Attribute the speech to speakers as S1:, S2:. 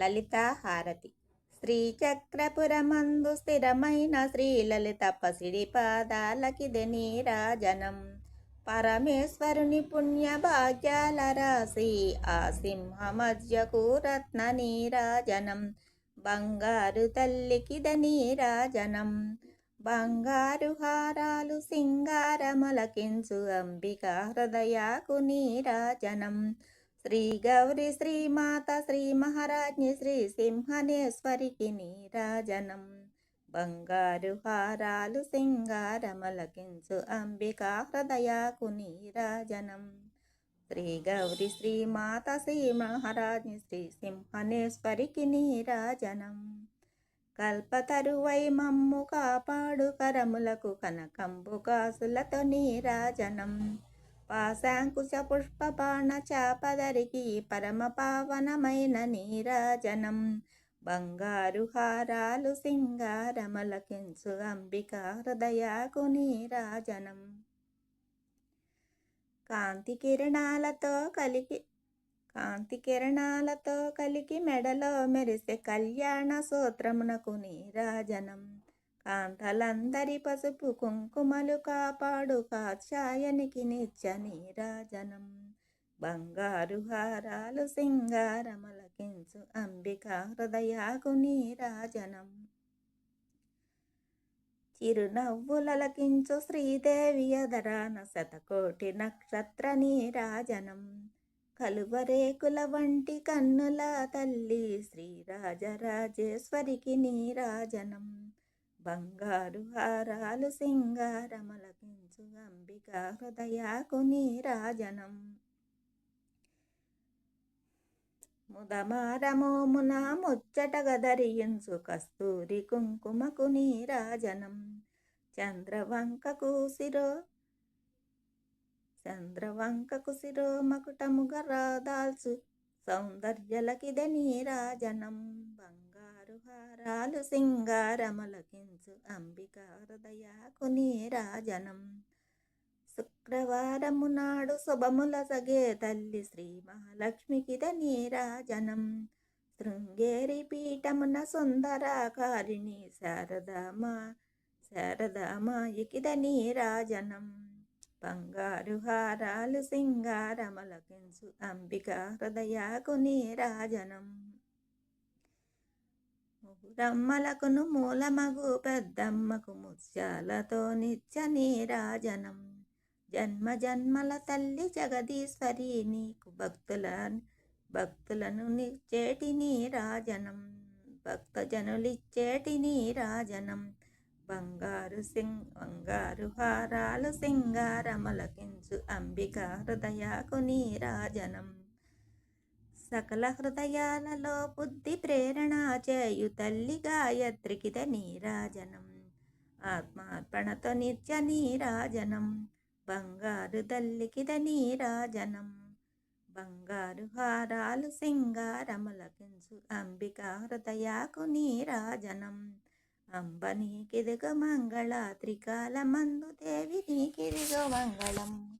S1: లలితాహారతి శ్రీచక్రపురమందు స్థిరమైన శ్రీలలిత పసిడి పాదాలకిది నీరాజనం. పరమేశ్వరుని పుణ్య భాగ్యాల రాశి ఆ సింహమధ్యకు రత్న నీరాజనం. బంగారు తల్లికిద నీరాజనం. బంగారు హారాలు సింగారమలకించు అంబిక హృదయాకు నీరాజనం. శ్రీ గౌరి శ్రీమాత శ్రీ మహారాజ్ఞి శ్రీ సింహనేశ్వరికి నీరాజనం బంగారు హారాలు సింగారమలకించు అంబికా హృదయాకు నీరాజనం। శ్రీ గౌరి శ్రీమాత శ్రీ మహారాజ్ఞి శ్రీ సింహనేశ్వరికి నీరాజనం। కల్పతరువై మమ్ము కాపాడు కరములకు కనకంబు కాసులతో నీరాజనం। పాశాంకుశ పుష్పబాణ చాపదరికి పరమ పావనమైన నీరాజనం. బంగారు హారాలు సింగారమలకించు అంబిక హృదయాకు నీరాజనం. కాంతి కిరణాలతో కలిగి కాంతి కిరణాలతో కలిగి మెడలో మెరిసే కళ్యాణ సూత్రమునకు నీరాజనం. కాంతలందరి పసుపు కుంకుమలు కాపాడు కాచాయనికి నిత్య నీరాజనం. బంగారు హారాలు సింగారమలకించు అంబిక హృదయాకు నీరాజనం. చిరునవ్వులకించు శ్రీదేవి అదరాన శతకోటి నక్షత్ర నీరాజనం. కలువరేకుల వంటి కన్నుల తల్లి శ్రీరాజరాజేశ్వరికి నీరాజనం. బంగారు హారాలు సింగారమలకించు అంబిక హృదయాకు నీరాజనం. ముదమారమోమున ముచ్చట గదరించు కస్తూరి కుంకుమకు నీరాజనం. చంద్రవంకకు శిరో చంద్రవంకకు శిరో మకుటముగ రాదాల్చు సౌందర్యలకిదే నీరాజనం. బంగారు హారాలు సింగారమలకించు అంబిక హృదయాకు రాజనం. శుక్రవారము నాడు శుభముల సగే తల్లి శ్రీ మహాలక్ష్మికిద నీరాజనం శృంగేరి పీఠమున సుందరాకారిణి శారదామా శారదామాయికిద నీరాజనం బంగారు హారాలు సింగారమలకించు అంబిక హృదయాకు నీరాజనం రమ్మలకును మూలమగు పెద్దమ్మకు ముత్యాలతో నిత్య నీరాజనం. జన్మ జన్మల తల్లి జగదీశ్వరి నీకు భక్తుల భక్తులను నిచ్చేటి నీరాజనం. భక్తజనులిచ్చేటి నీరాజనం. బంగారు సింగ్ బంగారు హారాలు సింగారమలకించు అంబిక హృదయాకు నీరాజనం. సకల హృదయాలలో బుద్ధి ప్రేరణ చేయు తల్లి గాయత్రికిద నీరాజనం ఆత్మార్పణతో నిత్య నీరాజనం. బంగారు తల్లికిద నీరాజనం బంగారు హారాలు సింగారములకించు అంబిక హృదయాకు నీరాజనం. అంబ నీకిదిగ మంగళ త్రికాల మందు దేవి నీకిదిగ మంగళం.